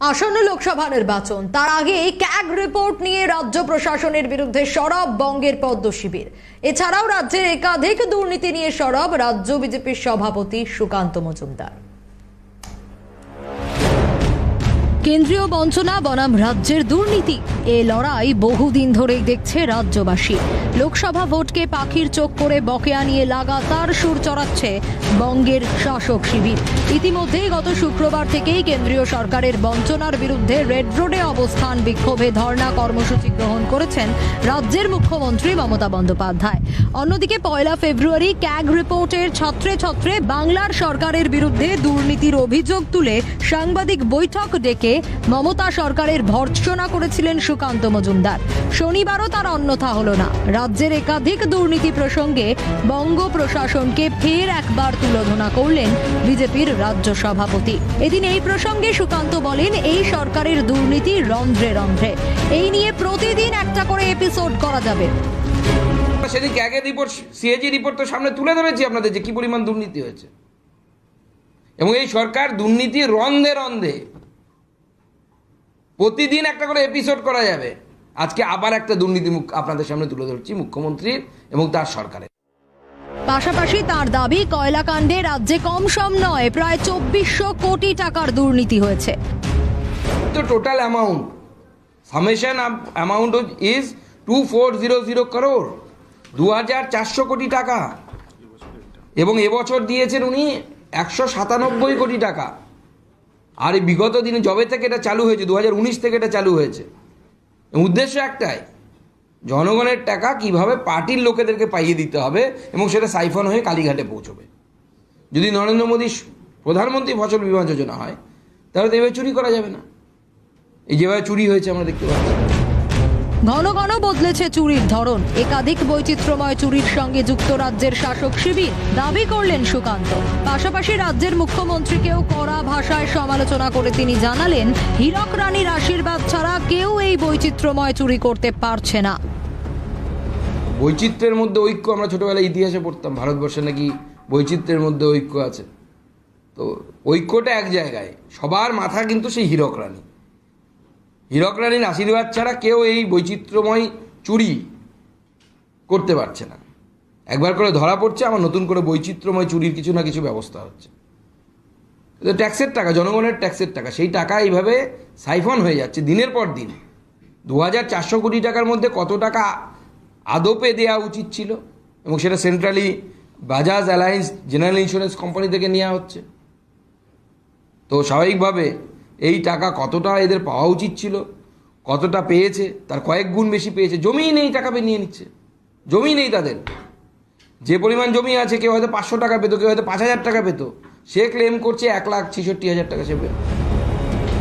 আসন্ন লোকসভা নির্বাচন। তার আগে ক্যাগ রিপোর্ট নিয়ে রাজ্য প্রশাসনের বিরুদ্ধে সরব বঙ্গের পদ্ম শিবির এছাড়াও রাজ্যের একাধিক দুর্নীতি নিয়ে সরব রাজ্য বিজেপির সভাপতি সুকান্ত মজুমদার। কেন্দ্রীয় বঞ্চনা বনাম রাজ্যের দুর্নীতি। এ লড়াই বহুদিন ধরেই দেখছে রাজ্যবাসী। লোকসভা ভোটকে পাখির চোখ করে বকেয়া নিয়ে লাগাতার সুর চড়াচ্ছে বঙ্গের শাসক শিবির। ইতিমধ্যেই গত শুক্রবার থেকেই কেন্দ্রীয় সরকারের বঞ্চনার বিরুদ্ধে রেড রোডে অবস্থান বিক্ষোভে ধর্ণা কর্মসূচি গ্রহণ করেছেন রাজ্যের মুখ্যমন্ত্রী মমতা বন্দ্যোপাধ্যায়। অন্যদিকে পয়লা ফেব্রুয়ারি ক্যাগ রিপোর্টের ছত্রে ছত্রে বাংলার সরকারের বিরুদ্ধে দুর্নীতির অভিযোগ তুলে সাংবাদিক বৈঠক ডেকে মমতা সরকারের ভর্ৎসনা করেছিলেন সুকান্ত মজুমদার। শনিবারও তার অন্যথা হলো না। রাজ্যের একাধিক দুর্নীতি প্রসঙ্গে বঙ্গ প্রশাসনকে ফের একবার তুলোধনা করলেন বিজেপির রাজ্য সভাপতি। এদিন এই প্রসঙ্গে সুকান্ত বলেন, এই সরকারের দুর্নীতি রন্ধ্রে রন্ধ্রে। এই নিয়ে প্রতিদিন একটা করে এপিসোড করা যাবে। সেদিন ক্যাগের রিপোর্ট সিএজি রিপোর্ট তো সামনে তুলে ধরেছি আপনাদের যে কি পরিমাণ দুর্নীতি হয়েছে। এবং এই সরকার দুর্নীতি রন্ধে রন্ধে প্রতিদিন একটা করে এপিসোড করা যাবে। আজকে আবার একটা দুর্নীতি আপনাদের সামনে তুলে ধরছি মুখ্যমন্ত্রীর এবং তার সরকারের। পাশাপাশি তার দাবি কয়লাকাণ্ডে রাজ্যে কম সম নয় প্রায় চব্বিশশো কোটি টাকার দুর্নীতি হয়েছে। তো total amount summation amount is two four zero zero crore দু হাজার চারশো কোটি টাকা। এবং এবছর দিয়েছেন উনি একশো সাতানব্বই কোটি টাকা। আর এই বিগত দিনে জবে থেকে এটা চালু হয়েছে দু হাজার উনিশ থেকে এটা চালু হয়েছে, উদ্দেশ্য একটাই, জনগণের টাকা কীভাবে পার্টির লোকেদেরকে পাইয়ে দিতে হবে এবং সেটা সাইফন হয়ে কালীঘাটে পৌঁছবে। যদি নরেন্দ্র মোদী প্রধানমন্ত্রী ফসল বিমা যোজনা হয়, তাহলে তো এভাবে চুরি করা যাবে না। এই যেভাবে চুরি হয়েছে আমরা দেখতে পাচ্ছি। ঘন ঘন বদলেছে চুরির ধরন। একাধিক বৈচিত্র্যময় চুরির সঙ্গে যুক্তরাজ্যের শাসক শিবির দাবি করলেন সুকান্ত। পাশাপাশি রাজ্যের মুখ্যমন্ত্রীকেও কড়া ভাষায় সমালোচনা করে তিনি জানালেন, হীরক রানীর আশীর্বাদ ছাড়া কেউ এই বৈচিত্র্যময় চুরি করতে পারছে না। বৈচিত্র্যের মধ্যে ঐক্য আমরা ছোটবেলায় ইতিহাসে পড়তাম, ভারতবর্ষে নাকি বৈচিত্র্যের মধ্যে ঐক্য আছে? তো ঐক্যটা এক জায়গায়, সবার মাথা কিন্তু সেই হীরক রানী হীরক রানীর আশীর্বাদ ছাড়া কেউ এই বৈচিত্র্যময় চুরি করতে পারছে না। একবার করে ধরা পড়ছে আমার নতুন করে বৈচিত্র্যময় চুরির কিছু না কিছু ব্যবস্থা হচ্ছে। ট্যাক্সের টাকা, জনগণের ট্যাক্সের টাকা, সেই টাকা এইভাবে সাইফন হয়ে যাচ্ছে দিনের পর দিন। দু হাজার চারশো কোটি টাকার মধ্যে কত টাকা আদপে দেওয়া উচিত ছিল? এবং সেটা centrally Bajaj Allianz general insurance company থেকে নেওয়া হচ্ছে। তো স্বাভাবিকভাবে এই টাকা কতটা এদের পাওয়া উচিত ছিল? কতটা পেয়েছে? তার কয়েক গুণ বেশি পেয়েছে। জমি নেই টাকা নিয়ে নিচ্ছে। জমি নেই তাদের। যে পরিমাণ জমি আছে কেউ হয়তো পাঁচশো টাকা পেতো কেউ হয়তো পাঁচ হাজার টাকা পেতো। সে ক্লেম করছে এক লাখ ছেষট্টি হাজার টাকা সে পেতো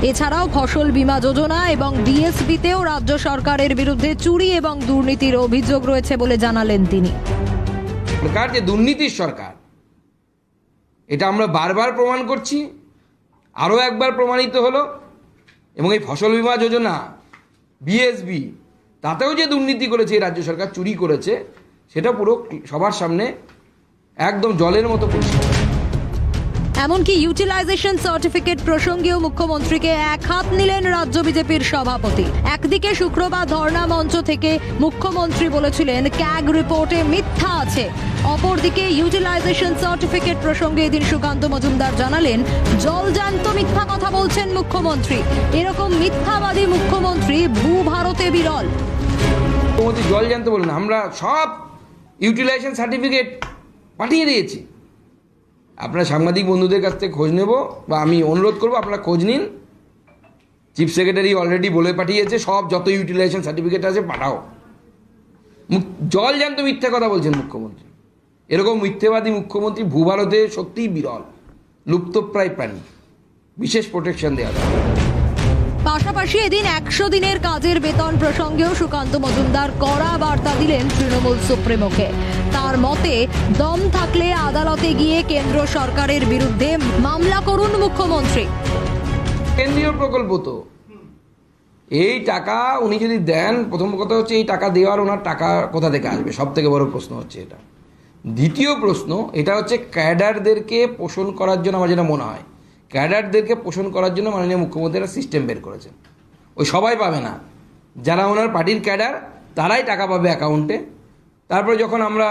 এছাড়াও ফসল বীমা যোজনা এবং ডিএসবিতেও রাজ্য সরকারের বিরুদ্ধে চুরি এবং দুর্নীতির অভিযোগ রয়েছে বলে জানালেন তিনি। সরকার যে দুর্নীতির সরকার এটা আমরা বারবার প্রমাণ করছি। আরও একবার প্রমাণিত হলো, এবং এই ফসল বিমা যোজনা বিএসবি তাতেও যে দুর্নীতি করেছে এই রাজ্য সরকার, চুরি করেছে, সেটা পুরো সবার সামনে একদম জলের মতো পরিষ্কার এমনকি ইউটিলাইজেশন সার্টিফিকেট প্রসঙ্গেও মুখ্যমন্ত্রীকে এক হাত নিলেন রাজ্য বিজেপির সভাপতি। একদিকে শুক্রবার ধর্ণা মঞ্চ থেকে মুখ্যমন্ত্রী বলেছিলেন, ক্যাগ রিপোর্টে মিথ্যা আছে। অপরদিকে ইউটিলাইজেশন সার্টিফিকেট প্রসঙ্গে এদিন সুকান্ত মজুমদার জানালেন জলজান্ত মিথ্যা কথা বলছেন মুখ্যমন্ত্রী। এরকম মিথ্যাবাদী মুখ্যমন্ত্রী ভূ ভারতে বিরল। মুখ্যমন্ত্রী জল জানতে বলুন, আমরা সব ইউটিলাইজেশন সার্টিফিকেট পাঠিয়ে দিয়েছি। আপনারা সাংবাদিক বন্ধুদের কাছ থেকে খোঁজ নেব বা আমি অনুরোধ করব, আপনারা খোঁজ নিন। চিফ সেক্রেটারি অলরেডি বলে পাঠিয়েছে, সব যত ইউটিলাইজেশন সার্টিফিকেট আছে পাঠাও। জল জ্যান্ত মিথ্যা কথা বলছেন মুখ্যমন্ত্রী। এরকম মিথ্যেবাদী মুখ্যমন্ত্রী ভূভারতে সত্যিই বিরল লুপ্তপ্রায় প্রাণী। বিশেষ প্রোটেকশন দেওয়া দরকার। পাশাপাশি এদিন একশো দিনের কাজের বেতন প্রসঙ্গেও সুকান্ত মজুমদার কড়া বার্তা দিলেন তৃণমূল সুপ্রিমোকে। তার মতে, দম থাকলে আদালতে গিয়ে কেন্দ্র সরকারের বিরুদ্ধে মামলা করুন মুখ্যমন্ত্রী। কেন্দ্রীয় প্রকল্প তো। এই টাকা উনি যদি দেন, প্রথম কথা হচ্ছে এই টাকা দেওয়ার ওনার টাকা কোথা থেকে আসবে? সব থেকে বড় প্রশ্ন হচ্ছে এটা। দ্বিতীয় প্রশ্ন, এটা হচ্ছে ক্যাডারদেরকে পোষণ করার জন্য আমার যেটা মনে হয় ক্যাডারদেরকে পোষণ করার জন্য মাননীয় মুখ্যমন্ত্রী একটা সিস্টেম বের করেছেন। ওই সবাই পাবে না। যারা ওনার পার্টির ক্যাডার, তারাই টাকা পাবে অ্যাকাউন্টে তারপরে যখন আমরা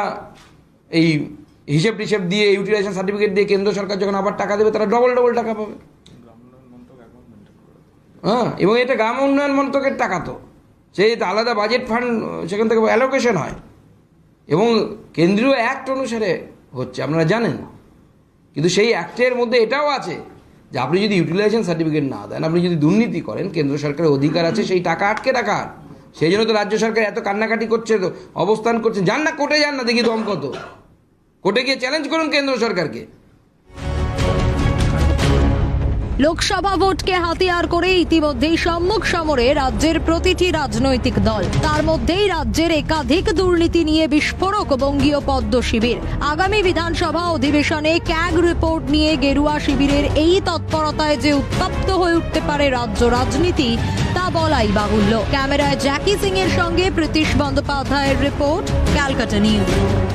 এই হিসেব টিসেব দিয়ে ইউটিলাইজেশন সার্টিফিকেট দিয়ে কেন্দ্র সরকার যখন আবার টাকা দেবে, তারা ডবল ডবল টাকা পাবে। হ্যাঁ এবং এটা গ্রাম উন্নয়ন মন্ত্রকের টাকা তো। সেই আলাদা বাজেট ফান্ড সেখান থেকে অ্যালোকেশন হয়। এবং কেন্দ্রীয় অ্যাক্ট অনুসারে হচ্ছে, আপনারা জানেন। কিন্তু সেই অ্যাক্টের মধ্যে এটাও আছে যে আপনি যদি ইউটিলাইজেশন সার্টিফিকেট না দেন, আপনি যদি দুর্নীতি করেন, কেন্দ্র সরকারের অধিকার আছে, সেই টাকা আটকে রাখার সেই জন্য তো রাজ্য সরকার এত কান্নাকাটি করছে তো অবস্থান করছে। যান না, কোর্টে যান না, দেখি দম কত। কোর্টে গিয়ে চ্যালেঞ্জ করুন কেন্দ্র সরকারকে। লোকসভা ভোটকে হাতিয়ার করে ইতিমধ্যেই সম্মুখ সমরে রাজ্যের প্রতিটি রাজনৈতিক দল। তার মধ্যেই রাজ্যের একাধিক দুর্নীতি নিয়ে বিস্ফোরক বঙ্গীয় পদ্ম শিবির। আগামী বিধানসভা অধিবেশনে ক্যাগ রিপোর্ট নিয়ে গেরুয়া শিবিরের এই তৎপরতায় যে উত্তপ্ত হয়ে উঠতে পারে রাজ্য রাজনীতি, তা বলাই বাহুল্য। ক্যামেরায় জ্যাকি সিং এর সঙ্গে প্রীতিশ বন্দ্যোপাধ্যায়ের রিপোর্ট, ক্যালকাটা নিউজ।